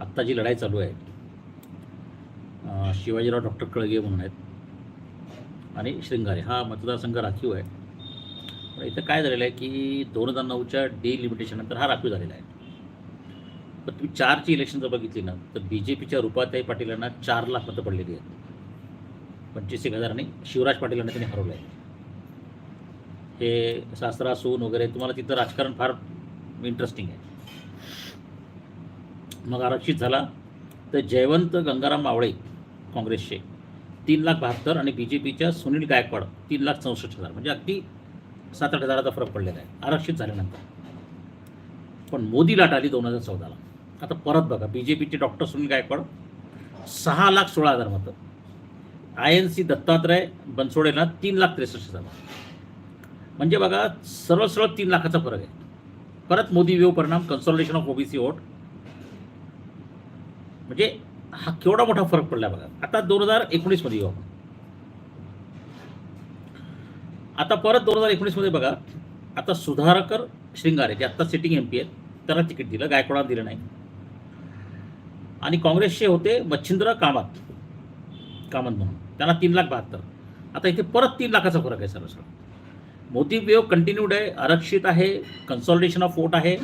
आत्ता जी लढाई चालू आहे शिवाजीराव डॉक्टर कळगे म्हणून आहेत आणि श्रृंगारे. हा मतदारसंघ राखीव आहे. पण इथं काय झालेलं आहे की दोन हजार नऊच्या डिलिमिटेशननंतर हा राखीव झालेला आहे. पण तुम्ही चारची इलेक्शन जर बघितली ना तर बी जे पीच्या रुपाताई पाटील यांना चार लाख मतं पडलेली आहेत. पंचवीस एक हजारांनी शिवराज पाटील यांना त्यांनी हरवलं आहे हे सासरा सून वगैरे तुम्हाला तिथं राजकारण फार इंटरेस्टिंग आहे. मग आरक्षित झाला. तर जयवंत गंगाराम मावळे काँग्रेसचे तीन लाख बहात्तर आणि बी जे पीच्या सुनील गायकवाड तीन लाख चौसष्ट हजार. म्हणजे अगदी सात आठ हजाराचा फरक पडलेला आहे. आरक्षित झाल्यानंतर. पण मोदी लाट आली दोन हजार चौदाला. आता परत बघा बी जे पीचे डॉक्टर सुनील गायकवाड सहा लाख सोळा हजार मतं. आय एन सी दत्तात्रय बनसोडेला तीन लाख त्रेसष्ट हजार म्हणजे बघा सरळ सरळ तीन लाखाचा फरक आहे. परत मोदी वेव परिणाम कन्सॉल्टेशन ऑफ ओबीसी वोट म्हणजे हा केवढा मोठा फरक पडला बघा. आता दोन हजार एकोणीसमध्ये येऊ आता परत दोन हजार एकोणीसमध्ये बघा आता सुधारकर श्रृंगारे जे आत्ता सिटिंग एम पी आहेत त्यांना तिकीट दिलं गायकवाडाला दिलं नाही. आणि काँग्रेसचे होते मच्छिंद्र कामत कामत म्हणून. त्यांना तीन लाख बहात्तर. आता इथे परत तीन लाखाचा फरक आहे सर्व सर मोदी वेव कंटिन्यूड आहे आरक्षित आहे कन्सॉल्टेशन ऑफ वोट आहे.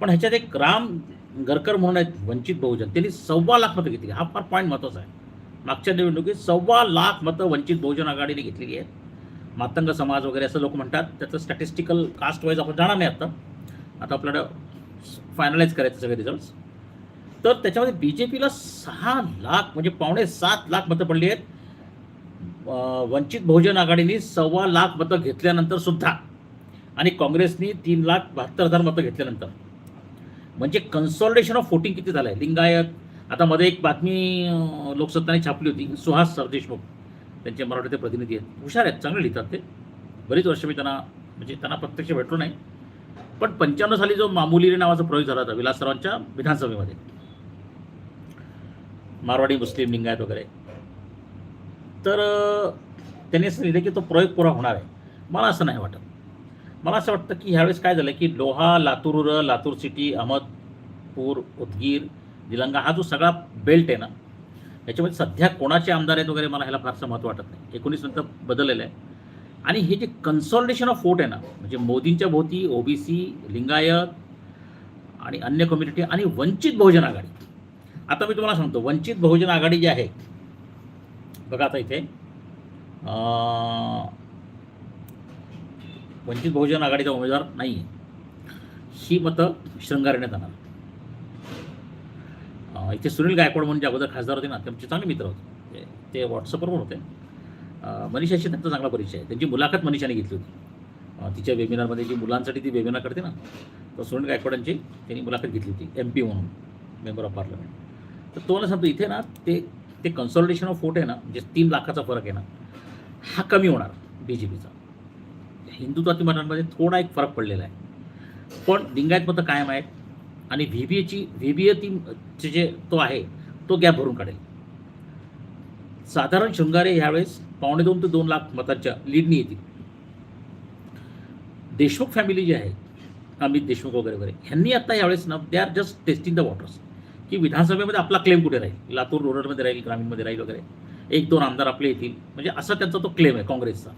पण ह्याच्यात एक राम गरकर म्हणून आहेत वंचित बहुजन. त्यांनी सव्वा लाख मतं घेतली. हा फार पॉईंट महत्त्वाचा आहे. मागच्या निवडणुकीत सव्वा लाख मतं वंचित बहुजन आघाडीने घेतलेली आहेत. मातंग समाज वगैरे असं लोक म्हणतात. त्याचं स्टॅटिस्टिकल कास्ट वाईज आपण जाणार नाही आता. आता आपल्याला फायनलाइज करायचं सगळे रिझल्ट्स तर त्याच्यामध्ये बी जे पीला सहा लाख म्हणजे पावणे सात लाख मतं पडली आहेत. वंचित बहुजन आघाडीने सव्वा लाख मतं घेतल्यानंतर सुद्धा. आणि काँग्रेसनी तीन लाख बहात्तर हजार मतं घेतल्यानंतर. म्हणजे कन्सॉल्टेशन ऑफ वोटिंग किती झालं आहे लिंगायत. आता मध्ये एक बातमी लोकसत्ताने छापली होती. सुहास सरदेशमुख त्यांचे मराठीचे प्रतिनिधी आहेत. हुशार आहेत चांगले लिहितात ते. बरीच वर्ष मी त्यांना म्हणजे त्यांना प्रत्यक्ष भेटलो नाही. पण पंच्याण्णव साली जो मामुली रे नावाचा प्रयोग झाला होता विलासरावांच्या विधानसभेमध्ये. मारवाडी मुस्लिम लिंगायत वगैरे. तर त्यांनी असं लिहिलं की तो प्रयोग पुरा होणार आहे. मला असं नाही वाटत. मला असं वाटतं की ह्यावेळेस काय झालं की लोहा लातूर लातूर सिटी अहमदपूर उदगीर निलंगा हा जो सगळा बेल्ट आहे ना याच्यामध्ये सध्या कोणाचे आमदार आहेत वगैरे मला ह्याला फारसं महत्त्व वाटत नाही. एकोणीस नंतर बदललेलं आहे. आणि हे जे कन्सॉल्टेशन ऑफ वोट आहे ना म्हणजे मोदींच्या भोवती ओबीसी लिंगायत आणि अन्य कम्युनिटी आणि वंचित बहुजन आघाडी. आता मी तुम्हाला सांगतो वंचित बहुजन आघाडी जी आहे बघा आता इथे वंचित बहुजन आघाडीचा उमेदवार नाही. आहे ही मतं शृंगारण्यात येणार इथे सुनील गायकवाड म्हणून जे अगोदर खासदार होते ना त्यांचे चांगले मित्र होते. ते- ते व्हॉट्सअपवर पण होते. मनीषाशी त्यांचा चांगला परिचय आहे. त्यांची मुलाखत मनीषाने घेतली होती. तिच्या वेबिनारमध्ये जी मुलांसाठी ती वेबिनार करते ना तर सुनील गायकवाडांची त्यांनी मुलाखत घेतली होती एम पी म्हणून मेंबर ऑफ पार्लमेंट तर तो ना सांगतो इथे ना ते ते कन्सॉल्टेशन ऑफ फोट आहे ना म्हणजे तीन लाखाचा फरक आहे ना हा कमी होणार बी जे पीचा हिंदुत्वातील मतांमध्ये थोडा एक फरक पडलेला आहे. पण लिंगायत मतं कायम आहेत आणि व्ही बी एची व्ही बी चे जे तो आहे तो गॅप भरून काढेल. साधारण शृंगारे ह्यावेळेस पावणे दोन ते दोन लाख मतांच्या लीडनी येतील. देशमुख फॅमिली जी आहे अमित देशमुख वगैरे वगैरे ह्यांनी आता यावेळेस ना they are just testing the waters की विधानसभेमध्ये आपला क्लेम कुठे राहील? लातूर रुरलमध्ये राहील ग्रामीणमध्ये राहील वगैरे. एक दोन आमदार आपले येतील. म्हणजे असा त्यांचा तो क्लेम आहे काँग्रेसचा.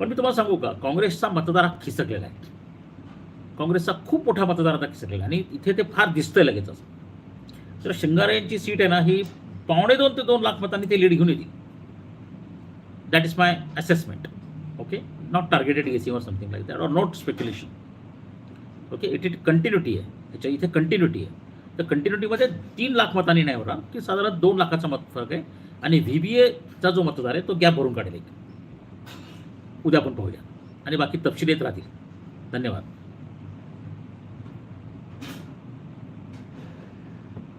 पण मी तुम्हाला सांगू का काँग्रेसचा मतदार हा खिसकलेला आहे. काँग्रेसचा खूप मोठा मतदार आता खिसकलेला आहे. आणि इथे ते फार दिसतंय लगेचच तर शिंगारे यांची सीट आहे ना ही पावणे दोन ते दोन लाख मतांनी ते लीड घेऊन येतील that is my assessment okay not targeted guessing or something like that or not speculation okay it it continuity आहे. त्याच्या इथे कंटिन्युटी आहे. तर कंटिन्युटीमध्ये तीन लाख मतांनी नाही होणार की साधारण दोन लाखाचा मत फरक आहे. आणि व्ही बी एचा जो मतदार आहे तो गॅप भरून काढेल एक. उद्या आपण पाहूया. आणि बाकी तपशील येत राहतील. धन्यवाद.